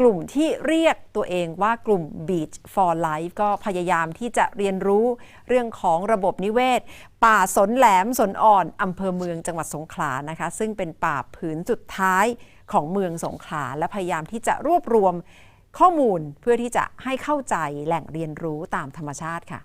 กลุ่มที่เรียกตัวเองว่ากลุ่ม Beach for Life ก็พยายามที่จะเรียนรู้เรื่องของระบบนิเวศ ป่าสนแหลมสนอ่อนอำเภอเมืองจังหวัดสงขลานะคะ ซึ่งเป็นป่าผืนสุดท้ายของเมืองสงขลาและพยายามที่จะรวบรวมข้อมูลเพื่อที่จะให้เข้าใจแหล่งเรียนรู้ตามธรรมชาติค่ะ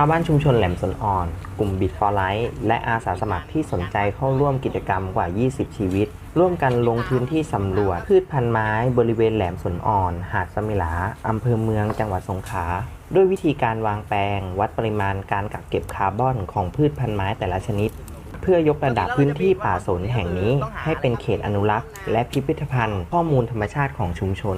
าวบ้านชุมชนแหลมสนอ่อน กลุ่มบิดฟอร์ไลท์และอาสาสมัครที่สนใจเข้าร่วมกิจกรรมกว่า 20 ชีวิต ร่วมกันลงพื้นที่สำรวจ พืชพันธุ์ไม้บริเวณแหลมสนอ่อน หาดสมิลาอำเภอเมืองจังหวัดสงขลาด้วยวิธีการวางแปลง วัดปริมาณการกักเก็บคาร์บอนของพืชพันธุ์ไม้แต่ละชนิด เพื่อยกระดับพื้นที่ป่าสนแห่งนี้ ให้เป็นเขตอนุรักษ์ และพิพิธภัณฑ์ ข้อมูลธรรมชาติของชุมชน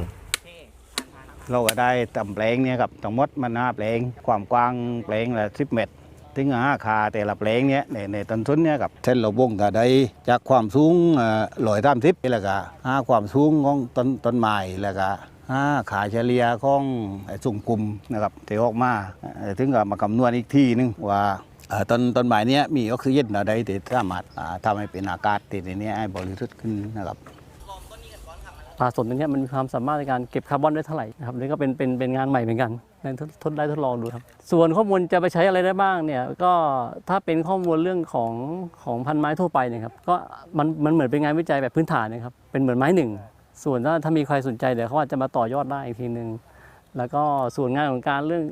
เราก็ได้ตำแปลงเนี่ยครับทั้งหมดมันห้าแปลงความกว้างแปลงละสิบเมตร ถึงห้าคาแต่ละแปลงเนี่ยในในต้นทุนเนี่ยครับเส้นเราวงก็ได้จากความสูงลอยตามทิพแล้วก็ห้าความสูงของต้นต้นไม้แล้วก็ห้าขาเฉลี่ยของสุ่มกลุ่มนะครับที่ออกมาถึงกับมาคำนวณอีกทีนึงว่าเอ่อต้นต้นไม้เนี้ยมีออกซิเจนอะไรที่สามารถอ่าทำให้เป็นอากาศที่ในนี้ให้บริสุทธิ์ขึ้นนะครับ ป่าสนตรงนี้มันมีความสามารถในการเก็บคาร์บอนได้เท่าไหร่นะครับนี่ก็เป็นเป็นเป็นงานใหม่เหมือนกันในทดได้ทดลองดูครับ ส่วนข้อมูลจะไปใช้อะไรได้บ้างเนี่ยก็ถ้าเป็นข้อมูลเรื่องของของพันไม้ทั่วไปเนะครับก็มันมันเหมือนเป็นงานวิจัยแบบพื้นฐานนะครับเป็นเหมือนไม้หนึ่ง ส่วนถ้าถ้ามีใครสนใจเดี๋ยวเขาอาจจะมาต่อยอดได้อีกทีหนึ่งแล้วก็ส่วนงานของการเรื่อง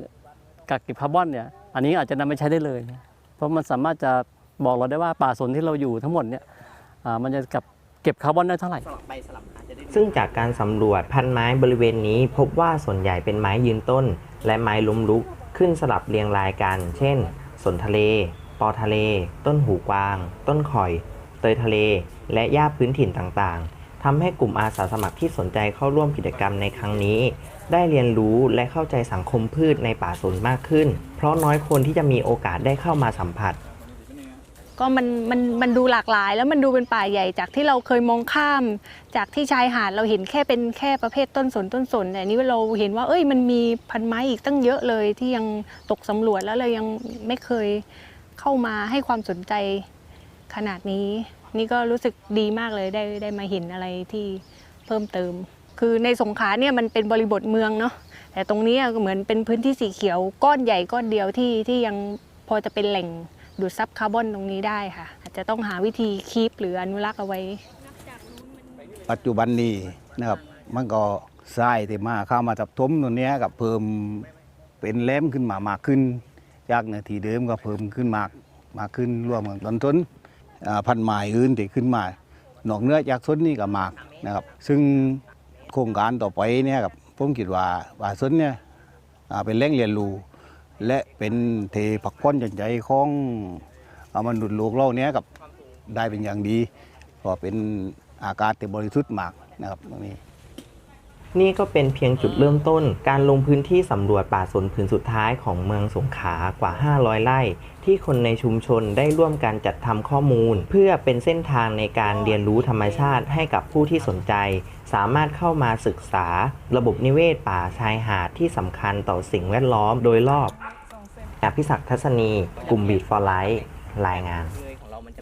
กักเก็บคาร์บอนเนี่ยอันนี้อาจจะนำไปใช้ได้เลย เพราะมันสามารถจะบอกเราได้ว่าป่าสนที่เราอยู่ทั้งหมดเนี่ยอ่ามันจะกับ เก็บคาร์บอนได้เท่าไหร่ซึ่งจากการสำรวจพันไม้บริเวณนี้พบว่าส่วนใหญ่เป็นไม้ยืนต้น และไม้ล้มลุกขึ้นสลับเรียงรายกัน เช่น สนทะเล ปอทะเล ต้นหูกวาง ต้นข่อย เตยทะเล และหญ้าพื้นถิ่นต่างๆทำให้กลุ่มอาสาสมัครที่สนใจเข้าร่วมกิจกรรมในครั้งนี้ ได้เรียนรู้และเข้าใจสังคมพืชในป่าสนมากขึ้น เพราะน้อยคนที่จะมีโอกาสได้เข้ามาสัมผัส ก็มันมันมันดูหลากหลาย แล้วมันดูเป็นป่าใหญ่จากที่เราเคยมองข้าม จากที่ชายหาดเราเห็นแค่เป็นแค่ประเภทต้นสนต้นสนแต่นี้เราเห็นว่า เอ้ยมันมีพันไม้อีกตั้งเยอะเลยที่ยังตกสำรวจแล้วเรายังไม่เคยเข้ามาให้ความสนใจขนาดนี้ นี่ก็รู้สึกดีมากเลยได้ได้มาเห็นอะไรที่เพิ่มเติม คือในสงขลาเนี่ยมันเป็นบริบทเมืองเนาะแต่ตรงนี้เหมือนเป็นพื้นที่สีเขียวก้อนใหญ่ก้อนเดียวที่ที่ยังพอจะเป็นแหล่ง ดูดซับคาร์บอนตรงนี้ได้ค่ะ อาจจะต้องหาวิธีคีปหรืออนุรักษ์เอาไว้ ปัจจุบันนี้นะครับมันก็ทรายที่มาเข้ามาทับถมตัวนี้กับเพิ่มเป็นแหลมขึ้นมามากขึ้นจากเนื้อที่เดิมก็เพิ่มขึ้นมากมากขึ้นร่วมกับต้นทุนพันธุ์ไม้อื่นที่ขึ้นมาหนอกเนื้อจากส้นนี้ก็มากนะครับ ซึ่งโครงการต่อไปเนี่ยครับผมคิดว่าว่าส้นเนี่ยเป็นแหล่งเรียนรู้ และเป็นเทผักก้อนหย่อนใจของอ่ามนุษย์โลกเราเนี้ยกับได้เป็นอย่างดีก็เป็นอากาศที่บริสุทธิ์มากนะครับตรงนี้ นี่ก็เป็นเพียงจุดเริ่มต้น การลงพื้นที่สำรวจป่าสนผืนสุดท้ายของเมืองสงขลากว่า 500 ไร่ ที่คนในชุมชนได้ร่วมกันจัดทำข้อมูล เพื่อเป็นเส้นทางในการเรียนรู้ธรรมชาติให้กับผู้ที่สนใจ สามารถเข้ามาศึกษา ระบบนิเวศป่าชายหาดที่สำคัญต่อสิ่งแวดล้อมโดยรอบอภิศักดิ์ทัศนี กลุ่มบีดฟอร์ไลท์รายงาน